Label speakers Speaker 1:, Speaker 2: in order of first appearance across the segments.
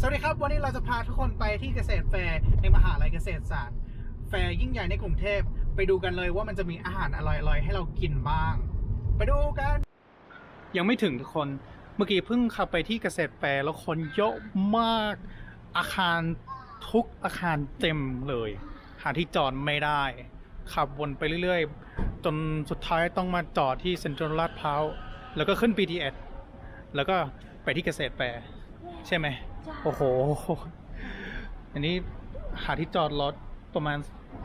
Speaker 1: สวัสดีครับ วันนี้เราจะพาทุกคนไปที่เกษตรแฟร์ในมหาลัยเกษตรศาสตร์ แฟร์ยิ่งใหญ่ในกรุงเทพ ไปดูกันเลยว่ามันจะมีอาหารอร่อยๆ ให้เรากินบ้าง ไปดูกัน ยังไม่ถึงทุกคน เมื่อกี้เพิ่งขับไปที่เกษตรแฟร์แล้วคนเยอะมาก อาคารทุกอาคารเต็มเลย หาที่จอดไม่ได้ ขับวนไปเรื่อยๆ จนสุดท้ายต้องมาจอดที่เซ็นทรัลลาดพร้าว แล้วก็ขึ้น BTS แล้วก็ไปที่เกษตรแฟร์ใช่ไหม โอ้โห อันนี้หาที่จอดรถประมาณ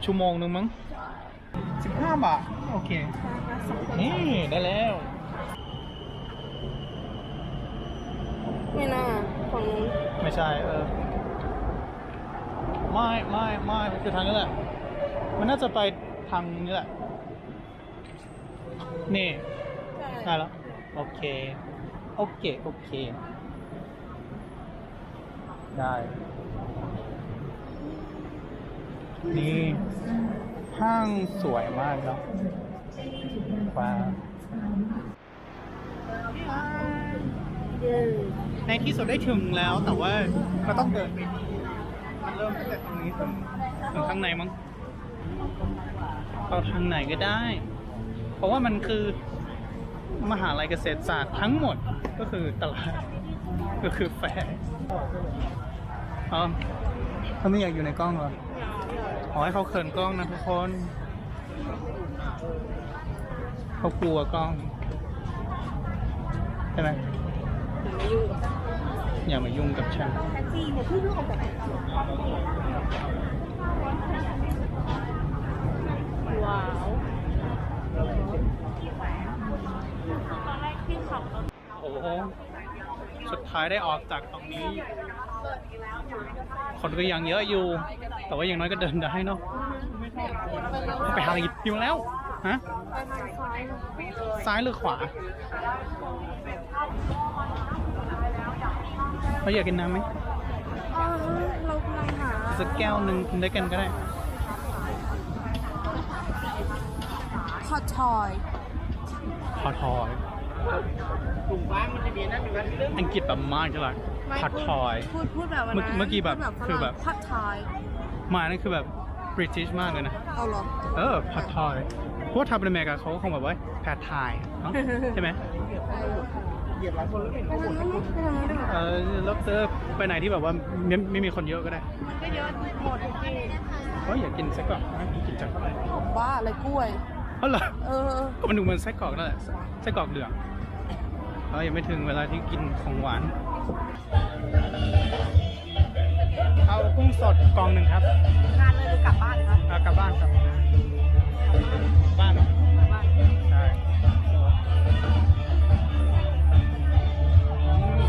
Speaker 1: ชั่วโมงนึงมั้งสิบห้าบาท โอเค นี่ได้แล้ว
Speaker 2: ไม่น่าฝั่งนู้น
Speaker 1: ไม่ใช่ เออ ไม่ไม่ไม่คือทางนี้แหละ มันน่าจะไปทางนี้แหละ นี่ ได้แล้ว โอเค โอเค โอเค ได้ นี่ห้างสวยมากเนาะว้าในที่สุดได้ถึงแล้วแต่ว่าเราต้องเดินไปดีมันเริ่มตั้งแต่ตรงนี้ถึงถึงข้างในมั้งเอาทางไหนก็ได้ เพราะว่ามันคือมหาลัยเกษตรศาสตร์ทั้งหมดก็คือตลาดก็คือแฟร์ อ๋อเขาไม่อยากอยู่ในกล้องเหรอขอให้เขาเขินกล้องนะทุกคน เขากลัวกล้อง ใช่ไหม
Speaker 2: อย่ามายุ่งกับ
Speaker 1: อย่ามายุ่งกับฉัน
Speaker 2: แท็กซี่เนี่ยเพิ่งออกจากว้าว
Speaker 1: โอ้โห สุดท้ายได้ออกจากตรงนี้ คนก็ยังเยอะอยู่ แต่ว่าอย่างน้อยก็เดินได้เนาะไปหาอะไรกินอยู่แล้วฮะ
Speaker 2: ไปทางซ้ายนะ
Speaker 1: ซ้ายหรือขวาเราอยากกินน้ำไหม
Speaker 2: อ๋อเรากำลังหา
Speaker 1: สักแก้วหนึ่งกินด้วยกันก็ได้
Speaker 2: ฮอตทอย
Speaker 1: พอทอย อังกฤษแบบมากใช่ไหมพอทอย
Speaker 2: พูดพูดแบบวัน
Speaker 1: เมื่อ
Speaker 2: นั้น
Speaker 1: เมื่อกี้แบบ
Speaker 2: พูด
Speaker 1: คือแบบ
Speaker 2: ฮอตทอย
Speaker 1: มานั่นคือแบบบริติชมากเลยนะ
Speaker 2: เอาเหรอ
Speaker 1: เออพอทอยเพราะว่าทำเป็นอเมริกาเขาก็คงแบบว่าแพทไทยเนอะใช่ไหม
Speaker 2: ไปทางนู้นไหมไปทางนู้นได้ไหม
Speaker 1: เออแล้วเจอไปไหนที่แบบว่าไม่ไม่มีคนเยอะก็ได้
Speaker 2: มันก็เยอะหมดจริง
Speaker 1: เพราะอยากกินไส้กรอกนะกินจังเลย
Speaker 2: บ้าอะไรกล้วย
Speaker 1: เพราะเหรอ
Speaker 2: เออ
Speaker 1: ก็มันดูเหมันไส้กรอกนั่นแหละไส้กรอกเหลือง เรายังไม่ถึงเวลาที่กินของหวาน เอากุ้งสดกล่องหนึ่งครับ
Speaker 2: งานเลยหรือกลับบ้านครับ
Speaker 1: เอากลับบ้านครับ บ้านเนาะ
Speaker 2: กลับบ้าน
Speaker 1: ใช่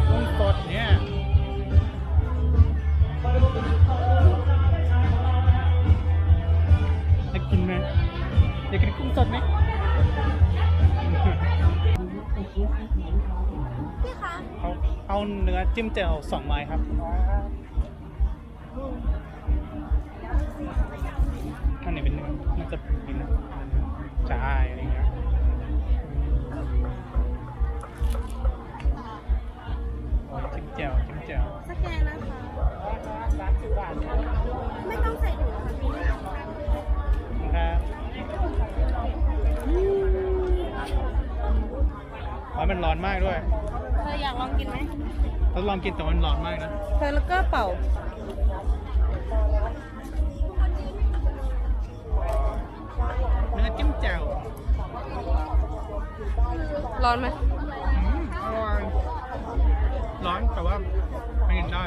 Speaker 1: กุ้งสดเนี่ยอยากกินไหมอยากกินกุ้งสดไหม
Speaker 2: พี่คะ
Speaker 1: เอาเอาเนื้อจิ้มแจ่วสองไม้ครับ อันนี้เป็นเนื้อน่าจะเป็นเนื้อใช่อะไรเงี้ย อ๋
Speaker 2: อ
Speaker 1: มันร้อนมากด้วย
Speaker 2: เธออยากลองกินไหม
Speaker 1: เราลองกินแต่มันร้อนมากนะ
Speaker 2: เธอแล้วก็เป่า
Speaker 1: เนื้อจิ้มแจ่ว
Speaker 2: ร้อนไหม
Speaker 1: อืมอร่อยร้อนแต่ว่าไม่กินได้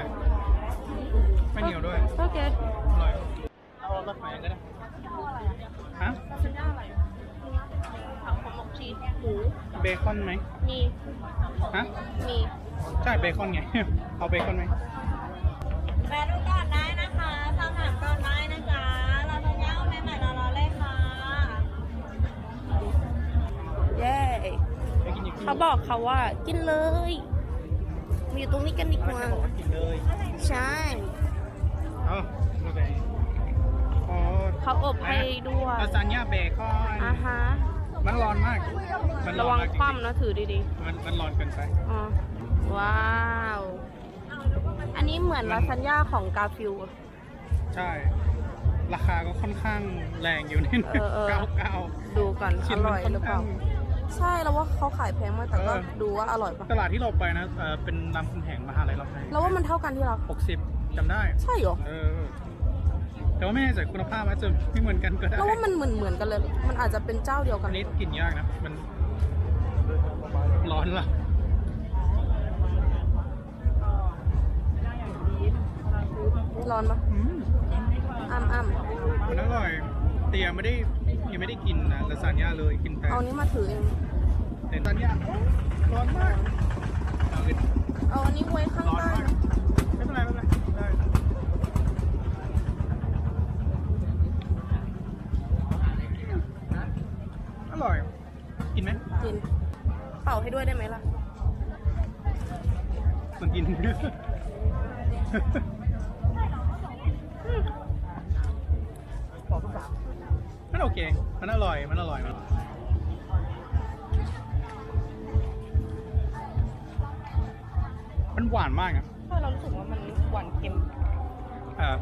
Speaker 1: ไม่เหนียวด้วย
Speaker 2: โอเค
Speaker 1: อร่อย เอารสไหนก็ได้ฮะ
Speaker 2: สัญญาอะไรผักขมหมก ชีสหมู
Speaker 1: เบคอนไหม
Speaker 2: มี
Speaker 1: ฮะ
Speaker 2: มี
Speaker 1: ใช่เบคอนไง เอาเบคอนไหม
Speaker 3: แวะดูก่อนได้นะคะสอบถามก่อนได้นะจ๊ะเราจะย่างใหม่ๆรอๆเลยค่ะ
Speaker 2: เย้
Speaker 1: ไปกินอีก
Speaker 2: เขาบอกเขาว่ากินเลย มาอยู่ตรงนี้กันดีกว่า
Speaker 1: บอกว่ากินเลย
Speaker 2: ใช่
Speaker 1: เอาดูไปอ๋อ
Speaker 2: เขาอบให้ด้วย
Speaker 1: ลาซานญ่าเบคอน
Speaker 2: อ่าฮะ
Speaker 1: มันร้อนมาก มันร้
Speaker 2: ระ
Speaker 1: อน
Speaker 2: วัง
Speaker 1: มากจ
Speaker 2: ค
Speaker 1: ริง
Speaker 2: ว่ำนะถือดี
Speaker 1: ๆมันมันร้อนเกินไป
Speaker 2: ๆอ๋อว้าว อันนี้เหมือนลาซานญ่าของกาฟิล
Speaker 1: ใช่ ราคาก็ค่อนข้างแรงอยู่นิดนึง
Speaker 2: เออเออ
Speaker 1: เก้าเก้า
Speaker 2: ดูกัน
Speaker 1: ชิ้
Speaker 2: อน
Speaker 1: มั
Speaker 2: ร่อย
Speaker 1: ค่อน
Speaker 2: หรือเป
Speaker 1: ข้า
Speaker 2: ล่าง ใช่แล้วว่าเขาขายแพงมากแต่ก็
Speaker 1: เออ
Speaker 2: ดูว่าอร่อยปะ
Speaker 1: ตลาดที่เราไปนะเออเป็นรามคำแหงมหาลัยรามคำแหง
Speaker 2: แล้วว่ามันเท่ากันที่เรา
Speaker 1: หกสิบจำได้
Speaker 2: ใช่เหรอ
Speaker 1: เออ แต่ว่าไม่แน่ใจคุณภาพอาจจะไม่เหมือนกันก็ได้
Speaker 2: แล้วว่ามันเหมือนเหมือนกันเลย มันอาจจะเป็นเจ้าเดียวกั
Speaker 1: อั
Speaker 2: น
Speaker 1: น นี้กินยากนะ มันร้อนละ
Speaker 2: ร้อนปะ
Speaker 1: อืม
Speaker 2: อ้ำอ้ำ
Speaker 1: มันอร่อยแต่ยังไม่ได้ยังไม่ได้กินนะลาซานญ่าเลยกินแต่
Speaker 2: เอานี้มาถือเอง
Speaker 1: แต่ลาซานญ่าร้อนมากเอาเลย
Speaker 2: เอาอันนี้ไว้ข้าง
Speaker 1: ร้อน
Speaker 2: ใต้
Speaker 1: มาก
Speaker 2: นะ
Speaker 1: ไม่เป็นไรไม่เป็นไร มันโอเค มันอร่อย มันอร่อย มันมันหวานมากอะ
Speaker 2: ใช่เรารู้สึกว่ามันหวานเค็ม
Speaker 1: เออ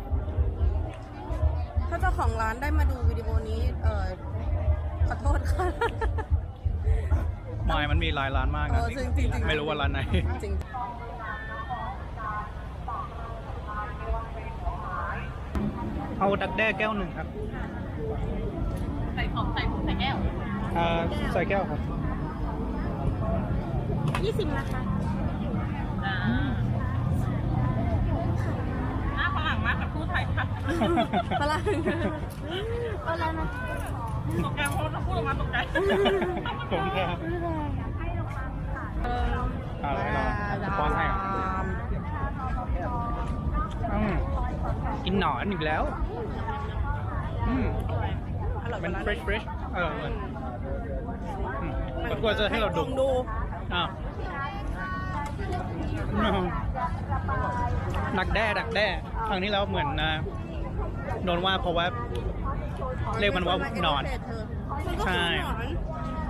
Speaker 2: ถ้าเจ้าของร้านได้มาดูวิดีโอนี้ เออขอโทษค่ะ
Speaker 1: ไมายมันมีหลายร้านมาก
Speaker 2: เอ
Speaker 1: นะ
Speaker 2: อจริงจริงจริง
Speaker 1: ไม่รู้ว่าร้านไหน
Speaker 2: จริง
Speaker 1: เอาดักแด้แก้วหนึ่งครับ
Speaker 2: ใส่ของใส่ผมใส่แก้ว
Speaker 1: เอ่อใส่แก้วครับ
Speaker 2: ยี่สิบนะคะ
Speaker 3: หน้าฝรั่งมากกับพูดไทยค่ะ
Speaker 2: ฝรั่งอะไรนะ
Speaker 3: ตกใจเพราะเราพูดออกมาตกใจ
Speaker 1: ผมแค่ครับ
Speaker 2: เออ
Speaker 1: อะไรเราป้อนให้เหรออืม กินหนอนอีกแล้ว อืม
Speaker 2: อร่อย
Speaker 1: มัน
Speaker 2: กว่า
Speaker 1: เฟรชเฟรชเอออืมอืมก็กลัวจะให้เรา
Speaker 2: ล
Speaker 1: ดู
Speaker 2: องดู
Speaker 1: อ้าวดักแด้ดักแด้ครั้งนี้แล้วเหมือนนะโดนว่าเพราะว่า เรียกมันว่าหนอน
Speaker 2: มันก็
Speaker 1: ใช่
Speaker 2: คือหนอน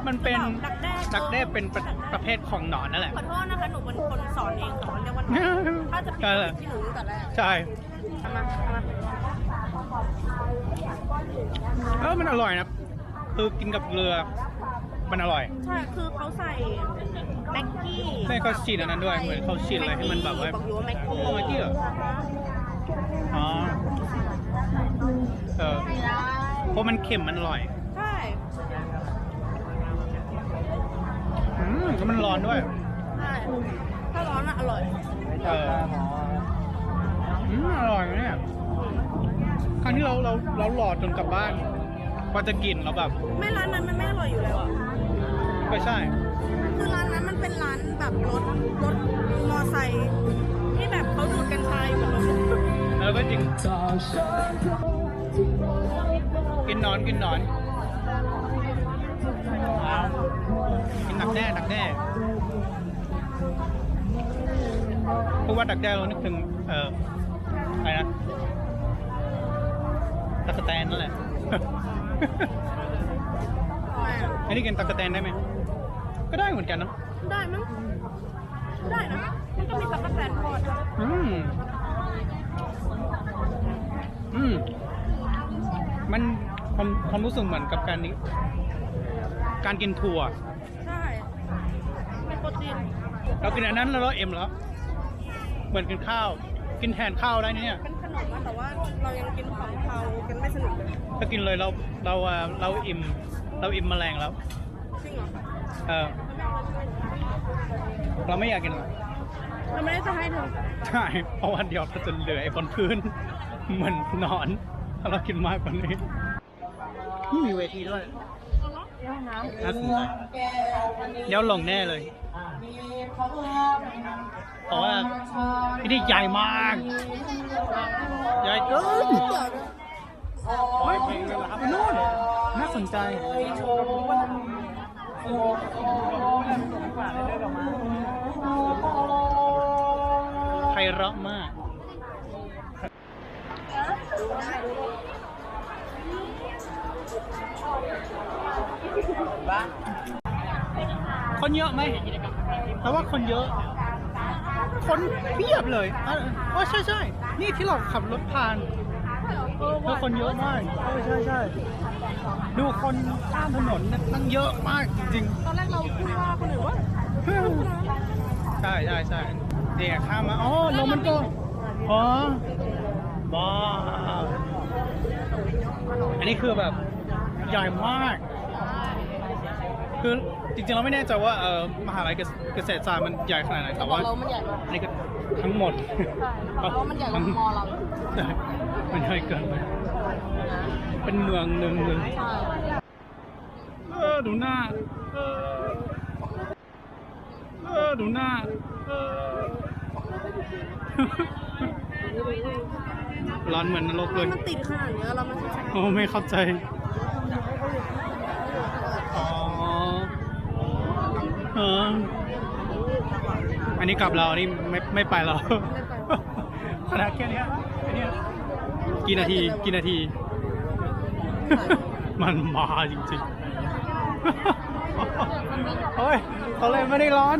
Speaker 1: มันเป็น
Speaker 2: ดักแด้
Speaker 1: ดักแด้เป็นประประเภทของหนอนนั่นแหละ
Speaker 2: ขอโทษนะคะ หนูเป็นคนสอนเองแต่ว่าเรียกว่าหนอนถ้าจะผิด
Speaker 1: ใช่
Speaker 2: ก็ผิดที่หนูตั้งแต่แรก
Speaker 1: ใช่
Speaker 2: เอา มาเอามา
Speaker 1: เออมันอร่อยนะคือกินกับเกลือ มันอร่อย
Speaker 2: ใช่ คือเขาใส่แม็กกี้
Speaker 1: ใช่เขาฉีดอันนั้นด้วย เหมือนเขาฉีดอะไรให้มันแบบว่า
Speaker 2: บอกอยู่ว่าแม็กกี้
Speaker 1: อ๋อแม็กกี้เหรออ๋อเออเพราะมันเค็มมันอร่อย
Speaker 2: ใช่
Speaker 1: อืมแล้วมันร้อนด้วย
Speaker 2: ใช่ ถ้าร้อนอะอร่อย
Speaker 1: เออ อืมอร่อยนะเนี่ย ครั้งที่เราเราเราหลอดจนกลับบ้านพอจะกินแล้วแบบ
Speaker 2: ไม่ร้านนั้นมันไม่อร่อยอยู่แล้วอะ
Speaker 1: ก็ใช่
Speaker 2: คือร้านนั้นมันเป็นร้านแบบรถรถมอไซค์ที่แบบเขาดูดกัญชาอยู่บนรถ
Speaker 1: เออก็จริง กินหนอนกินหนอนว้าวกินดักแด้ดักแด้เพราะว่าดักแด้เรานึกถึงเอ่อ อะไรนะตะกะแตนนั่นแหละ
Speaker 2: แม่
Speaker 1: อันนี้กินตะกะแตนได้ไหม ก็ได้เหมือนกันเนาะ
Speaker 2: ได้มั้ง ได้นะ มันก็มีตั๊กแตนทอด
Speaker 1: อืม อืม มันความความรู้สึกเหมือนกับการนี้ การกินถั่ว
Speaker 2: ใช่มีโปรตีน
Speaker 1: เรากินอันนั้นแล้วเราเอ็มแล้ว เหมือนกินข้าว กินแทนข้าวได้เนี่ย
Speaker 2: เป็นขนมนะแต่ว่าเรายังกินของเทากันไม่สนุกเลย
Speaker 1: ถ้ากินเลยเราเราอะเราอิ่ม เราอิ่มแมลงแล้ว
Speaker 2: จริงเหรอ
Speaker 1: เออเราไม่อยากกินหรอก
Speaker 2: เราไม่ได้จะให้เธอ
Speaker 1: ใช่เพราะวันเดียวเราจะเหลือไอ้บนพื้น เหมือนหนอนถ้าเรากินมากกว่านี้นี่มีเวทีด้วยน่าสนใจเดี๋ยวลงแน่เลย เพราะว่าที่นี่ใหญ่มาก ใหญ่เกินโอ้ยเพลงเลยเหรอครับนู่นน่าสนใจไพเราะมากคนเยอะไหม แต่ว่าคนเยอะ คนเพียบเลยอะอ๋อใช่ใช่นี่ที่เราขับรถผ่านแล้วคนเยอะมากเออใช่ใช่ดูคนข้ามถนนเนี่ยตั้งเยอะมากจริง
Speaker 2: ตอนแรกเราพูดว่าคนอื่นว่า
Speaker 1: ๆใช่ใช่ใช่เนี่ยข้ามมาอ๋อลงมันก็อ๋อว้าวอันนี้คือแบบใหญ่มาก คือ จริงๆเราไม่แน่ใจว่าเออมหาลัยเกษตรศาสตร์มันใหญ่ขนาดไหนแต่ว่า
Speaker 2: เรามันใหญ่มาก
Speaker 1: อันนี้ก็ทั้งหมด
Speaker 2: เพราะว่ามันใหญ่กว่ามอเรา
Speaker 1: ใช่มันใหญ่เกินไปเป็นเมืองหนึ่งเลย
Speaker 2: ใช่
Speaker 1: เออดูหน้าเออเออดูหน้าเออร้อนเหมือนนรกเลย
Speaker 2: มันติดขนาดเนี้ยเรามันใช่
Speaker 1: โอ้ไม่เข้าใจ อ๋อเอออันนี้กลับเราอันนี้ไม่ไม่ไปแล้วขนาดแค่เนี้ยอันเนี้ยกี่นาทีกี่นาที มันมาจริงๆเฮ้ยตอนแรกไม่ได้ร้อน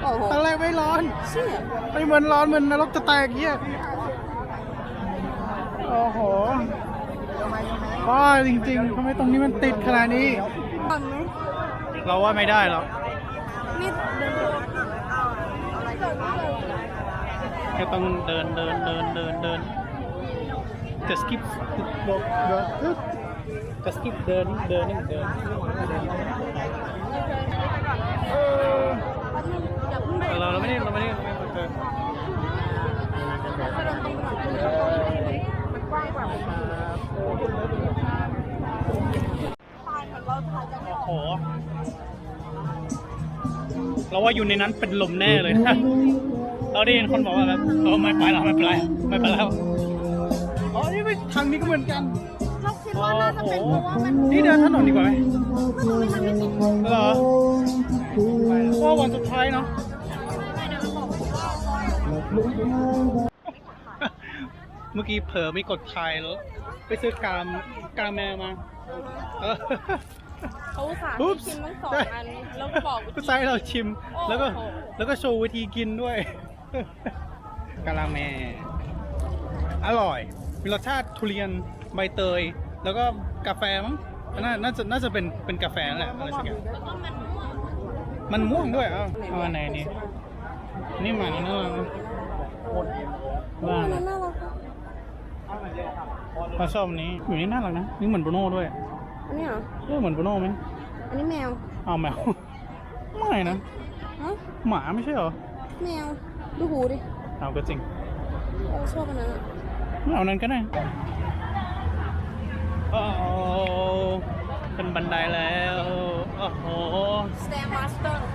Speaker 2: โอ้โห
Speaker 1: ตอนแรกไม่ร้อน
Speaker 2: เชี่ย
Speaker 1: ไม่เหมือนร้อนเหมือนนรกจะแตกเงี้ยโอ้โหว้าจริงๆทำไมตรงนี้มันติดขนาดนี้
Speaker 2: ปั่นไหม
Speaker 1: เราว่าไม่ได้หรอก
Speaker 2: นี่เดิน
Speaker 1: แค่ต้องเดินเดินเดินเดินเดินจะ skip เดินเดินจะ skip เดินเดินเดินเออ
Speaker 2: อย่าเพิ่งไป
Speaker 1: แต่เราเราไม่ได้เราไม่ได้เราไม่ได้เดิน
Speaker 2: ถ้าเดินตรงหลังมันกว้างกว่าตายเหมือนเราถ่ายจาก
Speaker 1: โอ้โห เราว่าอยู่ในนั้นเป็นลมแน่เลยนะเราได้ยินคนบอกว่าแบบเออไม่ไปแล้วไม่เป็นไรไม่ไปแล้วอ๋อนี่ไปทางนี้ก็เหมือนกัน
Speaker 2: เราคิดว่าน่าจะเป็นเพราะว่ามัน
Speaker 1: นี่เดินถนนดีกว่าไหม
Speaker 2: ตรงนี้มันไม่ติด
Speaker 1: เหรอเพราะว่าวันสุดท้ายเนาะเมื่อกี้เผลอไม่กดถ่ายแล้ว ไปซื้อกามกาแมมา เออ
Speaker 2: เขาอุตส่าห์
Speaker 1: อุ๊
Speaker 2: ให้
Speaker 1: บ
Speaker 2: กินทั้งสองอันแล้วก็บอกวิ
Speaker 1: ก็
Speaker 2: ธี
Speaker 1: ใส่เราชิมแล้วก็
Speaker 2: โอ้โห
Speaker 1: แล้วก็โชว์วิธีกินด้วยกาลาแม อร่อย มีรสชาติทุเรียนใบเตย แล้วก็กาแฟมั้งน่าน่าจะน่าจะเป็นเป็นกาแฟนั่นแหละอะไรสักอย่างมันม่วงด้วยเอ้าเอาอันไหนนี่นี่หมานี่น่ารักนะว่า
Speaker 2: อัน
Speaker 1: นะ
Speaker 2: นั้นน่ารักอะ
Speaker 1: เราชอบอันนี้อยู่นี่น่ารักนะนี่เหมือนบรูโน่ด้วย
Speaker 2: อันนี้เหรอ
Speaker 1: เออเหมือนบรูโน่ไหม
Speaker 2: อันนี้แมว
Speaker 1: เอาแมว ไม่นะ
Speaker 2: ฮะ
Speaker 1: หมาไม่ใช่เหรอ
Speaker 2: แมว ดูหูดิ
Speaker 1: เอาก็จริง
Speaker 2: เราชอบอันนั้นอะ
Speaker 1: ไม่เอานั้นก็ได้โอ้โหเป็นบันไดแล้วโอ้โห
Speaker 2: สแตมมาสเตอร์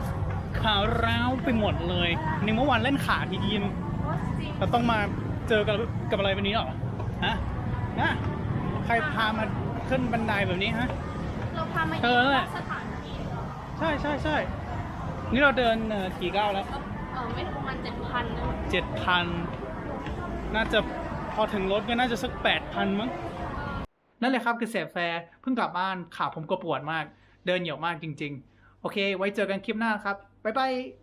Speaker 1: ขาวร้าวไปหมดเลยนี่เมื่อวานเล่นขาทียินเราต้องมาเจอกับกับอะไรแบบนี้เหรอ ฮะนะใครพามา ขึ้นบันไดแบบนี้ฮะ
Speaker 2: เราพามา
Speaker 1: เธอแหละ
Speaker 2: สถานที่
Speaker 1: ใช่ใช่ใช่นี่เราเดินเอ่อกี่ก้าวแล้ว
Speaker 2: เออไม่ประมาณเจ็ดพันนะ
Speaker 1: เจ็ดพัน น่าจะพอถึงรถก็น่าจะสักแปดพันมั้ง นั่นเลยครับคือเสพแฟร์เพิ่งกลับบ้านขาผมก็ปวดมาก เดินเหยียวมากจริง ๆ โอเค ไว้เจอกันคลิปหน้าครับ บ๊ายบาย